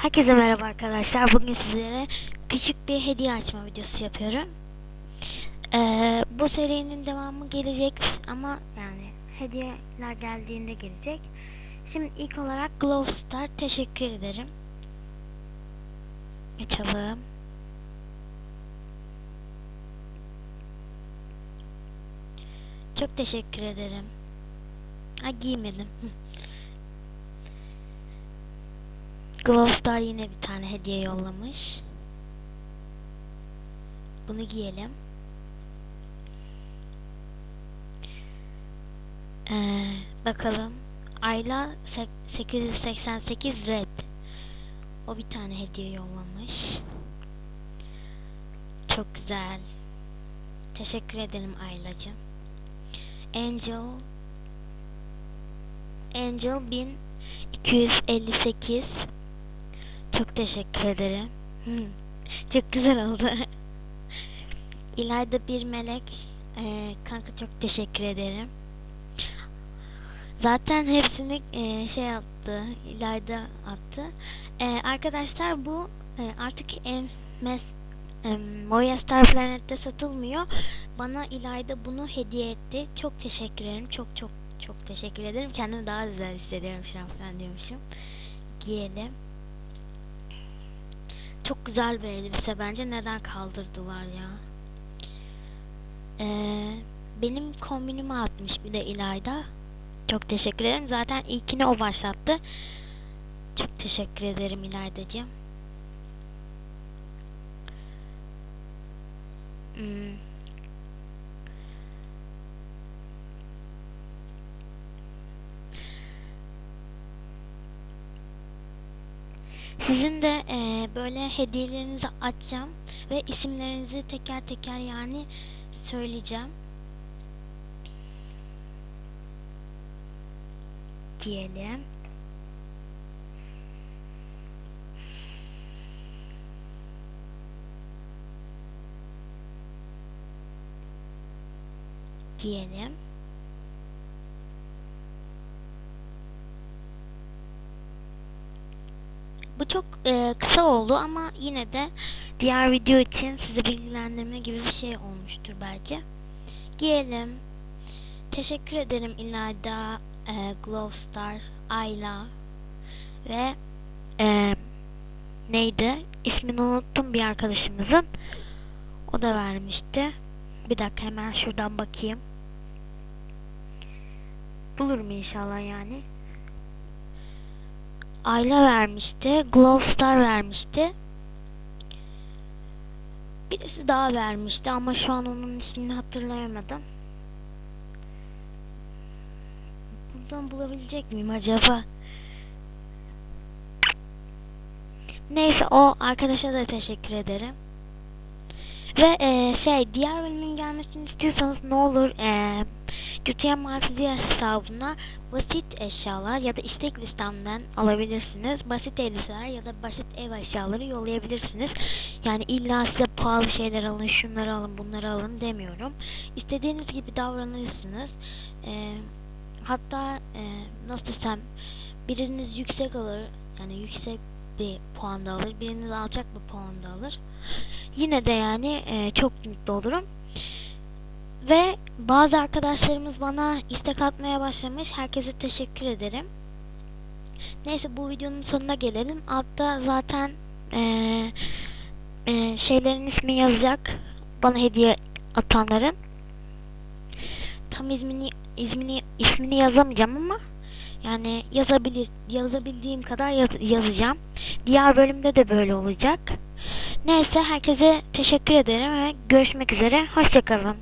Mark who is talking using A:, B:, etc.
A: Herkese merhaba arkadaşlar. Bugün sizlere küçük bir hediye açma videosu yapıyorum. Ee, bu serinin devamı gelecek ama yani hediyeler geldiğinde gelecek. Şimdi ilk olarak Glow Star teşekkür ederim. Açalım. Çok teşekkür ederim. Ha giymedim. Hı. Glow Star yine bir tane hediye yollamış. Bunu giyelim. Ee, bakalım. Ayla sek- 888 red. O bir tane hediye yollamış. Çok güzel. Teşekkür ederim Aylacığım. Angel Angel 1258 çok teşekkür ederim. Çok güzel oldu. İlayda bir melek. Ee, kanka çok teşekkür ederim. Zaten hepsini e, şey yaptı. İlayda attı. Ee, arkadaşlar bu e, artık en mes e, Moya Star Planet'te satılmıyor. Bana İlayda bunu hediye etti. Çok teşekkür ederim. Çok çok çok teşekkür ederim. Kendimi daha güzel hissediyorum şu an falan diyormuşum. Giyelim. Çok güzel bir elbise bence. Neden kaldırdılar ya? Ee, benim kombinimi atmış bir de İlayda. Çok teşekkür ederim. Zaten ilkini o başlattı. Çok teşekkür ederim İlaydacığım. Hmm. Sizin de e, böyle hediyelerinizi açacağım ve isimlerinizi teker teker yani söyleyeceğim. Diyelim. Diyelim. Bu çok e, kısa oldu ama yine de diğer video için sizi bilgilendirme gibi bir şey olmuştur belki. Giyelim. Teşekkür ederim İlayda, e, Glowstar, Ayla ve e, neydi? İsmini unuttum bir arkadaşımızın. O da vermişti. Bir dakika hemen şuradan bakayım. Bulurum inşallah yani. Ayla vermişti. Glowstar vermişti. Birisi daha vermişti ama şu an onun ismini hatırlayamadım. Buradan bulabilecek miyim acaba? Neyse o arkadaşa da teşekkür ederim. Ve e, şey diğer bölümün gelmesini istiyorsanız ne olur e, Marsiziye hesabına basit eşyalar ya da istek listemden alabilirsiniz. Basit elbiseler ya da basit ev eşyaları yollayabilirsiniz. Yani illa size pahalı şeyler alın, şunları alın, bunları alın demiyorum. İstediğiniz gibi davranırsınız. E, hatta e, nasıl desem biriniz yüksek alır yani yüksek bir puan da alır. Biriniz alçak bir puan da alır. Yine de yani e, çok mutlu olurum. Ve bazı arkadaşlarımız bana istek atmaya başlamış. Herkese teşekkür ederim. Neyse bu videonun sonuna gelelim. Altta zaten e, e, şeylerin ismi yazacak. Bana hediye atanların. Tam ismini ismini ismini yazamayacağım ama yani yazabilir yazabildiğim kadar yaz- yazacağım. Diğer bölümde de böyle olacak. Neyse herkese teşekkür ederim ve görüşmek üzere. Hoşçakalın.